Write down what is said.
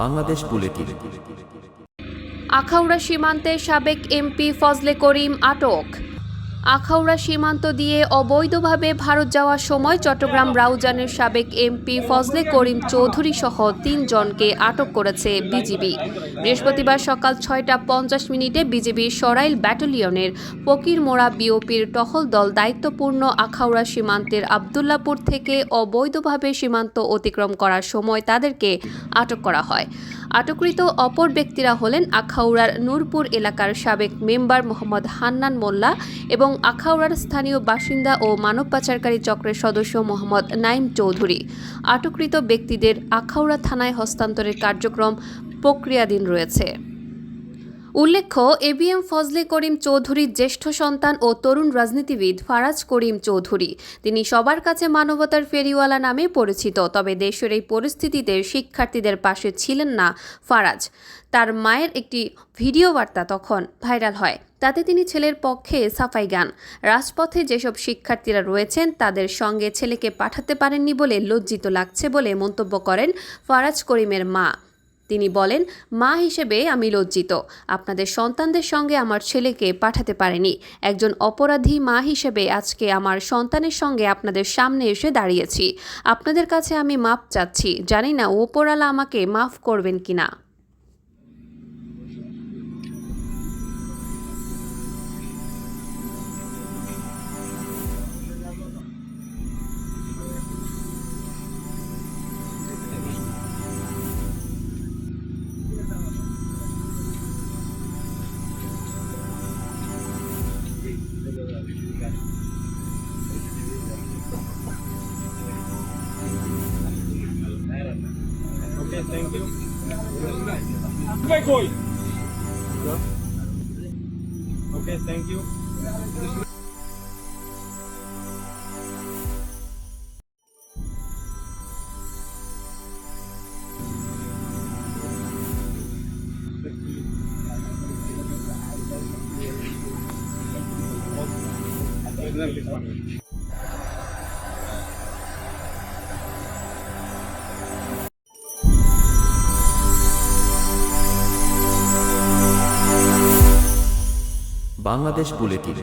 Bangladesh bulletin. Akhaura সীমান্তে সাবেক MP Fazle করিম আটক। আখাউড়া সীমান্ত দিয়ে অবৈধভাবে ভারত যাওয়ার সময় চট্টগ্রাম রাউজানের সাবেক এমপি ফজলে করিম চৌধুরী সহ তিনজনকে আটক করেছে বিজিবি। বৃহস্পতিবার সকাল ছয়টা পঞ্চাশ মিনিটে বিজিবি সরাইল ব্যাটালিয়নের ফকিরমোড়া বিওপির টহল দল দায়িত্বপূর্ণ আখাউড়া সীমান্তের আবদুল্লাপুর থেকে অবৈধভাবে সীমান্ত অতিক্রম করার সময় তাদেরকে আটক করা হয়। আটককৃত অপর ব্যক্তিরা হলেন আখাউড়ার নূরপুর এলাকার সাবেক মেম্বার মোহাম্মদ হান্নান মোল্লা এবং আখাউড়ার স্থানীয় বাসিন্দা ও মানব পাচারকারী চক্রের সদস্য মোহাম্মদ নাইম চৌধুরী। আটককৃত ব্যক্তিদের আখাউড়া থানায় হস্তান্তরের কার্যক্রম প্রক্রিয়াধীন রয়েছে। উল্লেখ্য এবিএম ফজলে করিম চৌধুরীর জ্যেষ্ঠ সন্তান ও তরুণ রাজনীতিবিদ ফারাজ করিম চৌধুরী। তিনি সবার কাছে মানবতার ফেরিওয়ালা নামে পরিচিত, তবে দেশের এই পরিস্থিতিতে শিক্ষার্থীদের পাশে ছিলেন না ফারাজ। তার মায়ের একটি ভিডিও বার্তা তখন ভাইরাল হয়। তাতে তিনি ছেলের পক্ষে সাফাই গান। রাজপথে যেসব শিক্ষার্থীরা রয়েছেন, তাদের সঙ্গে ছেলেকে পাঠাতে পারেননি বলে লজ্জিত লাগছে বলে মন্তব্য করেন ফারাজ করিমের মা। তিনি বলেন, মা হিসেবে আমি লজ্জিত। আপনাদের সন্তানদের সঙ্গে আমার ছেলেকে পাঠাতে পারেনি। একজন অপরাধী মা হিসেবে আজকে আমার সন্তানের সঙ্গে আপনাদের সামনে এসে দাঁড়িয়েছি। আপনাদের কাছে আমি মাপ চাচ্ছি। জানি না ওপরালা আমাকে মাফ করবেন কিনা। Thank you. Vai, Koi. Okay, thank you. Bangladesh bulletin.